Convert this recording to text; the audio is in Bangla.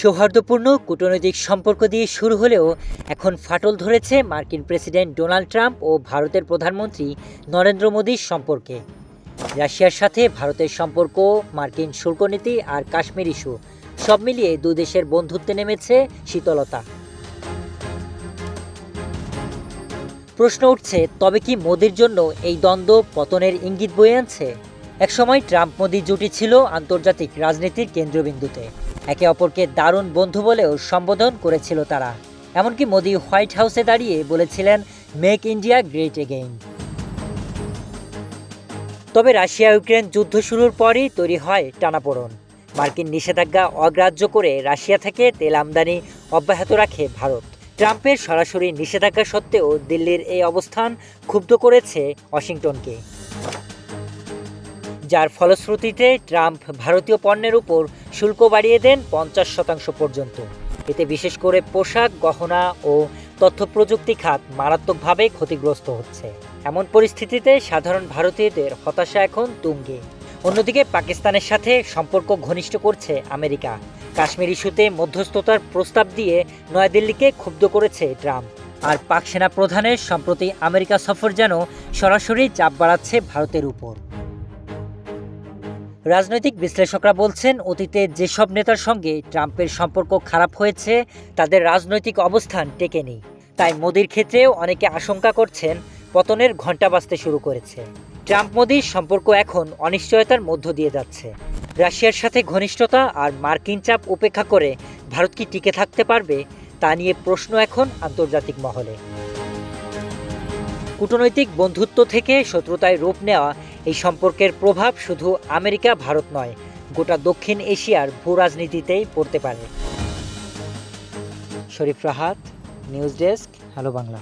সৌহার্দ্যপূর্ণ কূটনৈতিক সম্পর্ক দিয়ে শুরু হলেও এখন ফাটল ধরেছে মার্কিন প্রেসিডেন্ট ডোনাল্ড ট্রাম্প ও ভারতের প্রধানমন্ত্রী নরেন্দ্র মোদীর সম্পর্কে। রাশিয়ার সাথে ভারতের সম্পর্ক, মার্কিন শুল্ক নীতি আর কাশ্মীর ইস্যু সব মিলিয়ে দু দেশের বন্ধুত্বে নেমেছে শীতলতা। প্রশ্ন উঠছে, তবে কি মোদির জন্য এই দ্বন্দ্ব পতনের ইঙ্গিত বয়ে আনছে? একসময় ট্রাম্প মোদি জুটি ছিল আন্তর্জাতিক রাজনীতির কেন্দ্রবিন্দুতে। একে অপরকে দারুণ বন্ধু বলেও সম্বোধন করেছিল তারা। এমনকি মোদি হোয়াইট হাউসে দাঁড়িয়ে বলেছিলেন মেক ইন্ডিয়া গ্রেট এগেইন তবে রাশিয়া ইউক্রেন যুদ্ধ শুরুর পরই তৈরি হয় টানাপোড়ন। মার্কিন নিষেধাজ্ঞা অগ্রাহ্য করে রাশিয়া থেকে তেল আমদানি অব্যাহত রাখে ভারত। ট্রাম্পের সরাসরি নিষেধাজ্ঞা সত্ত্বেও দিল্লির এই অবস্থান ক্ষুব্ধ করেছে ওয়াশিংটনকে। যার ফলশ্রুতিতে ট্রাম্প ভারতীয় পণ্যের উপর শুল্ক বাড়িয়ে দেন পঞ্চাশ শতাংশ পর্যন্ত। এতে বিশেষ করে পোশাক, গহনা ও তথ্য প্রযুক্তি খাত মারাত্মকভাবে ক্ষতিগ্রস্ত হচ্ছে। এমন পরিস্থিতিতে সাধারণ ভারতীয়দের হতাশা এখন তুঙ্গে। অন্যদিকে পাকিস্তানের সাথে সম্পর্ক ঘনিষ্ঠ করছে আমেরিকা। কাশ্মীর ইস্যুতে মধ্যস্থতার প্রস্তাব দিয়ে নয়াদিল্লিকে ক্ষুব্ধ করেছে ট্রাম্প। আর পাক সেনা প্রধানের সম্প্রতি আমেরিকা সফর যেন সরাসরি চাপ বাড়াচ্ছে ভারতের উপর। রাজনৈতিক বিশ্লেষকরা বলছেন, অতীতে যেসব নেতার সঙ্গে ট্রাম্পের সম্পর্ক খারাপ হয়েছে, তাদের রাজনৈতিক অবস্থান টেকেনি তাই মোদির ক্ষেত্রেও অনেকে আশঙ্কা করছেন, পতনের ঘণ্টা বাজতে শুরু করেছে। ট্রাম্প মোদির সম্পর্ক এখন অনিশ্চয়তার মধ্য দিয়ে যাচ্ছে। রাশিয়ার সাথে ঘনিষ্ঠতা আর মার্কিন চাপ উপেক্ষা করে ভারত কি টিকে থাকতে পারবে, তা নিয়ে প্রশ্ন এখন আন্তর্জাতিক মহলে। কূটনৈতিক বন্ধুত্ব থেকে শত্রুতায় রূপ নেওয়া এই সম্পর্কের প্রভাব শুধু আমেরিকা, ভারত নয়, গোটা দক্ষিণ এশিয়ার ভূ রাজনীতিতেই পড়তে পারে। Sharif Rahat, news desk, hello Bangla.